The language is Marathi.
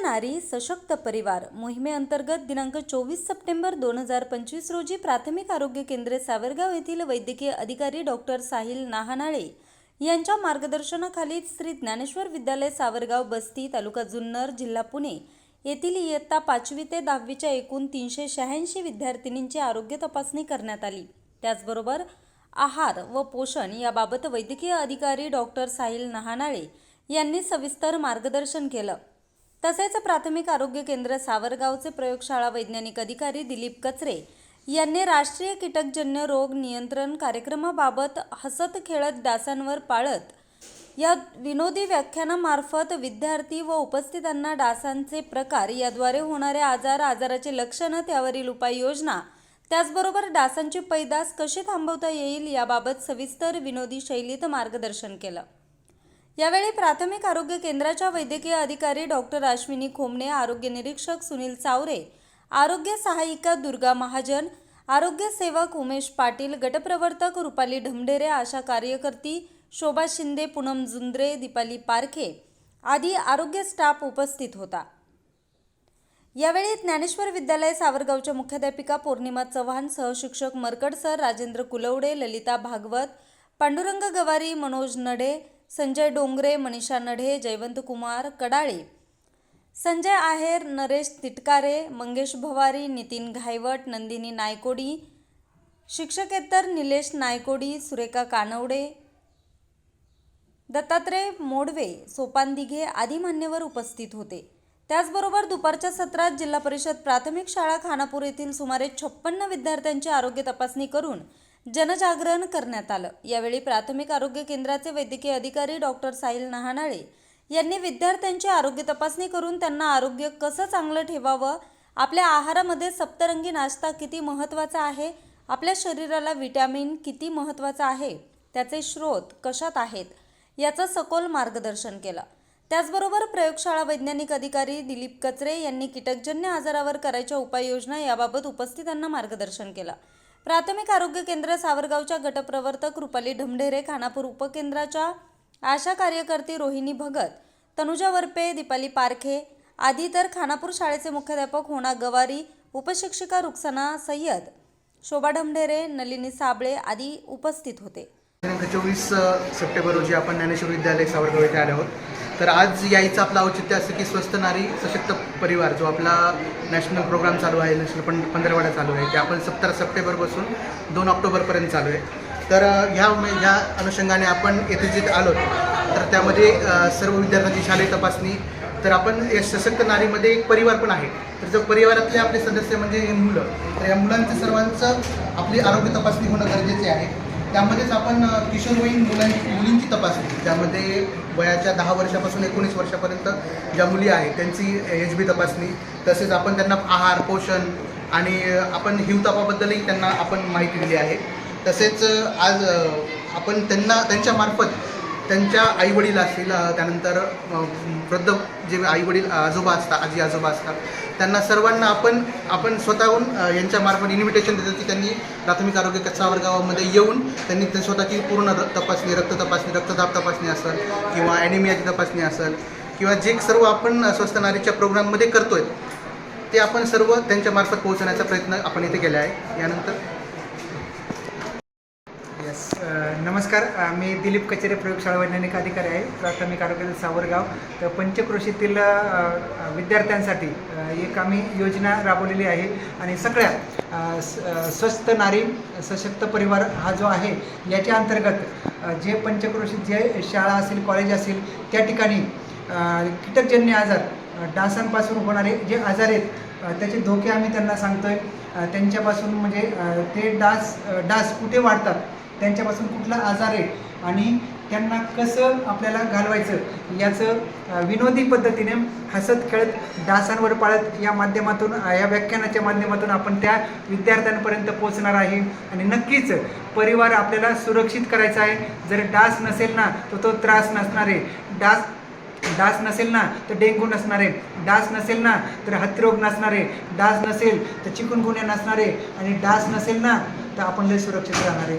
नारी सशक्त परिवार. मोहिमेअंतर्गत दिनांक चोवीस सप्टेंबर दोन हजार पंचवीस रोजी प्राथमिक आरोग्य केंद्रे सावरगाव येथील वैद्यकीय अधिकारी डॉक्टर साहिल नाहनाळे यांच्या मार्गदर्शनाखाली श्री ज्ञानेश्वर विद्यालय सावरगाव बस्ती तालुका जुन्नर जिल्हा पुणे येथील इयत्ता पाचवी ते दहावीच्या एकूण तीनशे शहाऐंशी विद्यार्थिनींची आरोग्य तपासणी करण्यात आली. त्याचबरोबर आहार व पोषण याबाबत वैद्यकीय अधिकारी डॉक्टर साहिल नहानाळे यांनी सविस्तर मार्गदर्शन केलं. तसेच प्राथमिक आरोग्य केंद्र सावरगावचे प्रयोगशाळा वैज्ञानिक अधिकारी दिलीप कचरे यांनी राष्ट्रीय कीटकजन्य रोग नियंत्रण कार्यक्रमाबाबत हसत खेळत डासांवर पाळत या विनोदी व्याख्यानामार्फत विद्यार्थी व उपस्थितांना डासांचे प्रकार याद्वारे होणारे आजार आजाराचे लक्षणं त्यावरील उपाययोजना त्याचबरोबर डासांची पैदास कशी थांबवता येईल याबाबत सविस्तर विनोदी शैलीत मार्गदर्शन केलं. यावेळी प्राथमिक आरोग्य केंद्राच्या वैद्यकीय अधिकारी डॉक्टर अश्विनी खोमणे आरोग्य निरीक्षक सुनील चावरे आरोग्य सहायिका दुर्गा महाजन आरोग्य सेवक उमेश पाटील गटप्रवर्तक रुपाली ढमढेरे आशा कार्यकर्ती शोभा शिंदे पूनम जुंद्रे दीपाली पारखे आदी आरोग्य स्टाफ उपस्थित होता. यावेळी ज्ञानेश्वर विद्यालय सावरगावच्या मुख्याध्यापिका पौर्णिमा चव्हाण सहशिक्षक मरकड सर राजेंद्र कुलवडे ललिता भागवत पांडुरंग गवारी मनोज नडे संजय डोंगरे मनीषा नढे जयवंत कुमार कडाळे. संजय आहेर नरेश तिटकारे मंगेश भवारी नितीन घायवट नंदिनी नायकोडी शिक्षकेतर निलेश नायकोडी सुरेखा कानवडे दत्तात्रय मोडवे सोपान दिघे आदी मान्यवर उपस्थित होते. त्याचबरोबर दुपारच्या सत्रात जिल्हा परिषद प्राथमिक शाळा खानापूर येथील सुमारे छप्पन्न विद्यार्थ्यांची आरोग्य तपासणी करून जनजागरण करण्यात आलं. यावेळी प्राथमिक आरोग्य केंद्राचे वैद्यकीय अधिकारी डॉक्टर साहिल नहानाळे यांनी विद्यार्थ्यांची आरोग्य तपासणी करून त्यांना आरोग्य कसं चांगलं ठेवावं आपल्या आहारामध्ये सप्तरंगी नाश्ता किती महत्त्वाचा आहे आपल्या शरीराला विटॅमिन किती महत्त्वाचं आहे त्याचे स्रोत कशात आहेत याचं सखोल मार्गदर्शन केलं. त्याचबरोबर प्रयोगशाळा वैज्ञानिक अधिकारी दिलीप कचरे यांनी कीटकजन्य आजारावर करायच्या उपाययोजना याबाबत उपस्थितांना मार्गदर्शन केलं. प्राथमिक आरोग्य केंद्र सावरगावच्या गटप्रवर्तक रुपाली ढमढेरे खानापूर उपकेंद्राच्या आशा कार्यकर्ती रोहिणी भगत तनुजा वरपे दीपाली पारखे आदी तर खानापूर शाळेचे मुख्याध्यापक होणा गवारी उपशिक्षिका रुक्साना सय्यद शोभा ढमढेरे नलिनी साबळे आदी उपस्थित होते. दिनांक चोवीस सप्टेंबर रोजी आपण ज्ञानेश्वर विद्यालय सावरगाव येथे आले आहोत. तर आज यायचं आपलं औचित्य असं की स्वस्त नारी सशक्त परिवार जो आपला नॅशनल प्रोग्राम चालू आहे नॅशनल पण पंधरवाडा चालू आहे ते आपण सत्तरा सप्टेंबरपासून दोन ऑक्टोबरपर्यंत चालू आहे. तर ह्या ह्या अनुषंगाने आपण येथे जिथे आलो तर त्यामध्ये सर्व विद्यार्थ्यांची शालेय तपासणी तर आपण या सशक्त नारीमध्ये एक परिवार पण आहे. तर जो परिवारातले आपले सदस्य म्हणजे हे मुलं तर या मुलांचं सर्वांचं आपली आरोग्य तपासणी होणं गरजेचे आहे. त्यामध्येच आपण किशोरवयीन मुलांची मुलींची तपासणी. त्यामध्ये वयाच्या दहा वर्षापासून एकोणीस वर्षापर्यंत ज्या मुली आहेत त्यांची एच बी तपासणी तसेच आपण त्यांना आहार पोषण आणि आपण हिवतापाबद्दलही त्यांना आपण माहिती दिली आहे. तसेच आज आपण त्यांना त्यांच्यामार्फत त्यांच्या आईवडील असतील त्यानंतर वृद्ध जे आईवडील आजोबा असतात आजी आजोबा असतात त्यांना सर्वांना आपण आपण स्वतःहून यांच्यामार्फत इन्व्हिटेशन देतो की त्यांनी प्राथमिक आरोग्य कच्चावर गावामध्ये येऊन त्यांनी ते स्वतःची पूर्ण तपासणी रक्त तपासणी रक्तदाब तपासणी असेल किंवा ॲनिमियाची तपासणी असेल किंवा जे सर्व आपण स्वस्त स्वस्थ नारीच्या प्रोग्राममध्ये करतोय ते आपण सर्व त्यांच्यामार्फत पोहोचण्याचा प्रयत्न आपण इथे केला आहे. यानंतर येस uh, नमस्कार. मी दिलीप कचेरे प्रयोगशाळा वैज्ञानिक अधिकारी आहे प्राथमिक आरोग्य सावरगाव. तर पंचक्रोशीतील विद्यार्थ्यांसाठी एक आम्ही योजना राबवलेली आहे. आणि सगळ्या स्वस्थ स- स्वस्त नारी सशक्त परिवार हा जो आहे याच्या अंतर्गत जे पंचक्रोशीत जे शाळा असेल कॉलेज असेल त्या ठिकाणी कीटकजन्य आजार डासांपासून होणारे जे आजार आहेत त्याचे धोके आम्ही त्यांना सांगतोय. आहे त्यांच्यापासून म्हणजे ते डास डास कुठे वाढतात त्यांच्यापासून कुठला आजार आहे आणि त्यांना कसं आपल्याला घालवायचं याचं विनोदी पद्धतीने हसत खेळत डासांवर पाळत या माध्यमातून या व्याख्यानाच्या माध्यमातून आपण त्या विद्यार्थ्यांपर्यंत पोहोचणार आहे. आणि नक्कीच परिवार आपल्याला सुरक्षित करायचा आहे. जर डास नसेल ना तर तो त्रास नसणार आहे. डास डास नसेल ना तर डेंग्यू नसणार आहे. डास नसेल ना तर हत्रोग नसणार आहे. डास नसेल तर चिकनगुन्या नसणार आहे. आणि डास नसेल ना तर आपण लय सुरक्षित राहणार आहे.